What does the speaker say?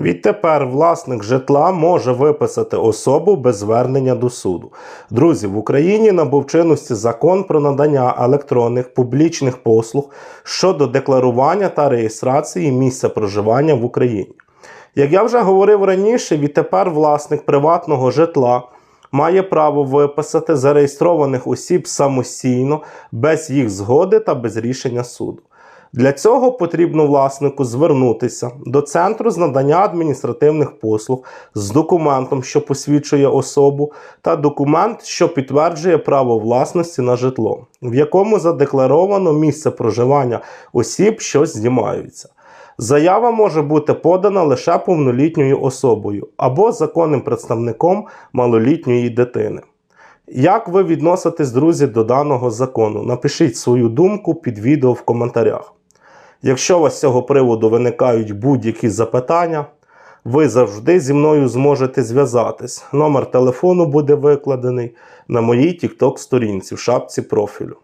Відтепер власник житла може виписати особу без звернення до суду. Друзі, в Україні набув чинності закон про надання електронних публічних послуг щодо декларування та реєстрації місця проживання в Україні. Як я вже говорив раніше, відтепер власник приватного житла має право виписати зареєстрованих осіб самостійно, без їх згоди та без рішення суду. Для цього потрібно власнику звернутися до центру з надання адміністративних послуг з документом, що посвідчує особу, та документ, що підтверджує право власності на житло, в якому задекларовано місце проживання осіб, що знімаються. Заява може бути подана лише повнолітньою особою або законним представником малолітньої дитини. Як ви відноситесь, друзі, до даного закону? Напишіть свою думку під відео в коментарях. Якщо у вас з цього приводу виникають будь-які запитання, ви завжди зі мною зможете зв'язатись. Номер телефону буде викладений на моїй TikTok сторінці в шапці профілю.